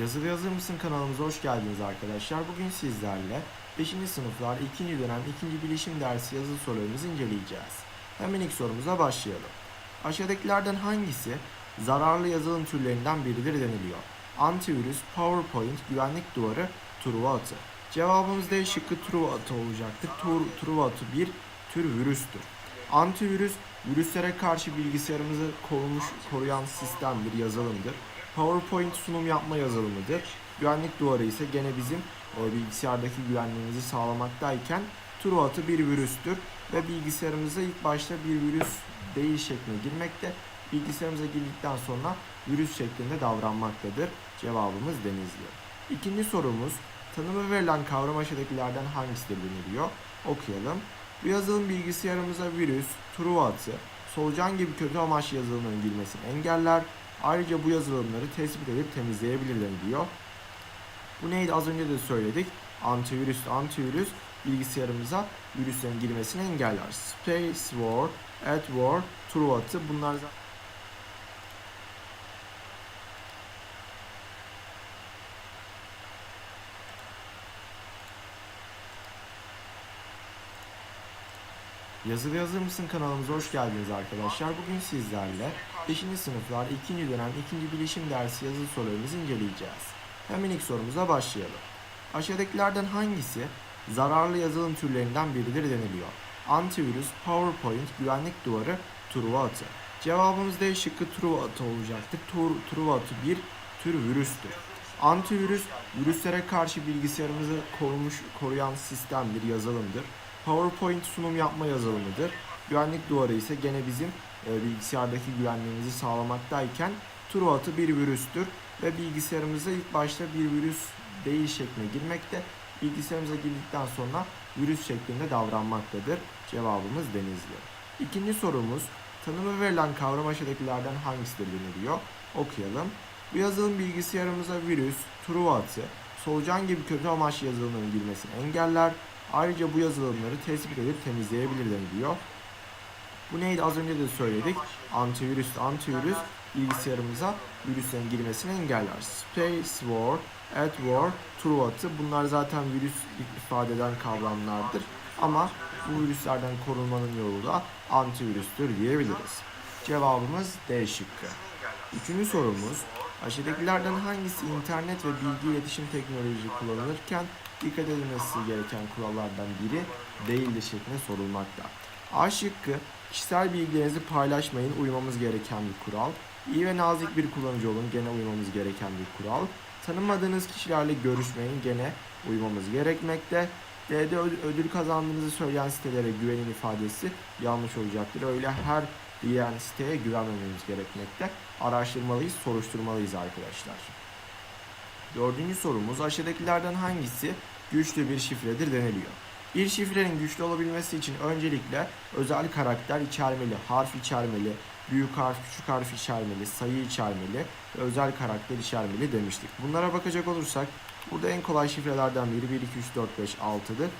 Yazılı Yazır mısın kanalımıza hoş geldiniz arkadaşlar. Bugün sizlerle 5. sınıflar 2. dönem 2. bilişim dersi yazılı sorularımızı inceleyeceğiz. Hemen ilk sorumuza başlayalım. Aşağıdakilerden hangisi zararlı yazılım türlerinden biridir deniliyor? Antivirüs, PowerPoint, güvenlik duvarı, Truva atı. Cevabımız D şıkkı Truva atı olacaktır. Tur, Truva atı bir tür virüstür. Antivirüs, virüslere karşı bilgisayarımızı korumuş, koruyan sistem bir yazılımdır. PowerPoint sunum yapma yazılımıdır. Güvenlik duvarı ise gene bizim e, bilgisayardaki güvenliğimizi sağlamaktayken Truvat'ı bir virüstür ve bilgisayarımıza ilk başta bir virüs değil şekline girmekte. Bilgisayarımıza girdikten sonra virüs şeklinde davranmaktadır. Cevabımız Denizli. İkinci sorumuz tanımı verilen kavram aşağıdakilerden hangisidir deniliyor. Okuyalım. Bu yazılım bilgisayarımıza virüs, Truvat'ı, solucan gibi kötü amaçlı yazılımların girmesini engeller. Ayrıca bu yazılımları tespit edip temizleyebilir deniliyor. Bu neydi az önce de söyledik. Antivirüs, antivirüs bilgisayarımıza virüslerin girmesini engeller. Space War, AdWar, Truvat'ı bunlar zaten Yazılı Yazır mısın kanalımıza hoş geldiniz arkadaşlar. Bugün sizlerle 5. sınıflar 2. dönem 2. bilişim dersi yazılı sorularımızı inceleyeceğiz. Hemen ilk sorumuza başlayalım. Aşağıdakilerden hangisi zararlı yazılım türlerinden biridir deniliyor? Antivirüs, PowerPoint, güvenlik duvarı, Truva atı. Cevabımız D şıkkı Truva atı olacaktır. Tur, Truva atı bir tür virüstür. Antivirüs, virüslere karşı bilgisayarımızı korumuş, koruyan sistem bir yazılımdır. PowerPoint sunum yapma yazılımıdır. Güvenlik duvarı ise gene bizim e, bilgisayardaki güvenliğimizi sağlamaktayken Truvat'ı bir virüstür ve bilgisayarımıza ilk başta bir virüs değil şekline girmekte. Bilgisayarımıza girdikten sonra virüs şeklinde davranmaktadır. Cevabımız Denizli. İkinci sorumuz tanımı verilen kavram aşağıdakilerden hangisidir deniliyor. Okuyalım. Bu yazılım bilgisayarımıza virüs, Truvat'ı, solucan gibi kötü amaçlı yazılımların girmesini engeller. Ayrıca bu yazılımları tespit edip temizleyebilir deniliyor. Bu neydi az önce de söyledik. Antivirüs, antivirüs bilgisayarımıza virüslerin girmesini engeller. Space War, AdWar, Truvat'ı bunlar zaten virüs ifade eden kavramlardır. Ama bu virüslerden korunmanın yolu da antivirüstür diyebiliriz. Cevabımız D şıkkı. Üçüncü sorumuz aşağıdakilerden hangisi internet ve bilgi iletişim teknolojisi kullanılırken dikkat edilmesi gereken kurallardan biri değildir şeklinde sorulmakta. A şıkkı kişisel bilgilerinizi paylaşmayın uymamız gereken bir kural. İyi ve nazik bir kullanıcı olun gene uymamız gereken bir kural. Tanımadığınız kişilerle görüşmeyin gene uymamız gerekmekte. D'de öd- ödül kazandığınızı söyleyen sitelere güvenin ifadesi yanlış olacaktır. Öyle her diyen siteye güvenmememiz gerekmekte. Araştırmalıyız, soruşturmalıyız arkadaşlar. Dördüncü sorumuz aşağıdakilerden hangisi güçlü bir şifredir deniliyor. Bir şifrenin güçlü olabilmesi için öncelikle özel karakter içermeli, harf içermeli, büyük harf, küçük harf içermeli, sayı içermeli ve özel karakter içermeli demiştik. Bunlara bakacak olursak burada en kolay şifrelerden biri 1, 2, 3, 4, 5, 6'dır.